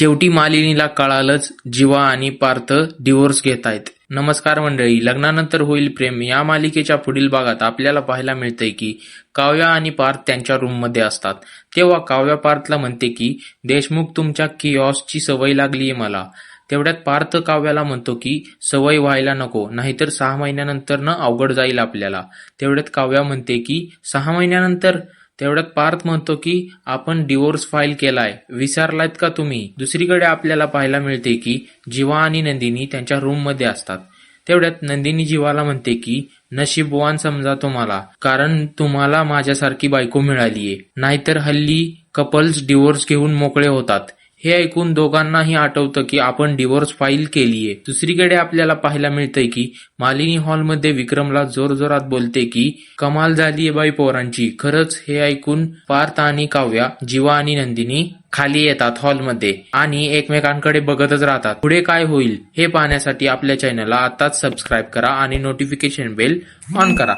शेवटी मालिनीला कळालंच जीवा आणि पार्थ डिवोर्स घेतायत. नमस्कार मंडळी लग्नानंतर होईल प्रेम. या मालिकेच्या पुढील भागात आपल्याला पाहायला मिळतंय की काव्या आणि पार्थ त्यांच्या रूममध्ये असतात. तेव्हा काव्या पार्थला म्हणते की देशमुख तुमच्या किऑसची सवय लागलीये मला. तेवढ्यात पार्थ काव्याला म्हणतो की सवय व्हायला नको नाहीतर सहा महिन्यानंतर न अवघड जाईल आपल्याला. तेवढ्यात काव्या म्हणते की सहा महिन्यानंतर तेवढ्यात पार्थ म्हणतो की आपण डिवोर्स फाईल केलाय. विसरलायत का तुम्ही? दुसरीकडे आपल्याला पाहायला मिळते की जीवा आणि नंदिनी त्यांच्या रूममध्ये असतात. तेवढ्यात नंदिनी जीवाला म्हणते की नशीबवान समजा तुम्हाला कारण तुम्हाला माझ्यासारखी बायको मिळालीये. नाहीतर हल्ली कपल्स डिवोर्स घेऊन मोकळे होतात. हे ऐकून दोघांनाही आठवतं की आपण डिवोर्स फाईल केलीये. दुसरीकडे आपल्याला पाहायला मिळतंय की मालिनी हॉलमध्ये विक्रमला जोरजोरात बोलते की कमाल झालीये बाई पोरांची. खरंच हे ऐकून पार्थ आणि काव्या जीवा आणि नंदिनी खाली येतात हॉलमध्ये आणि एकमेकांकडे बघतच राहतात. पुढे काय होईल हे पाहण्यासाठी आपल्या चॅनलला आताच सबस्क्राईब करा आणि नोटिफिकेशन बेल ऑन करा.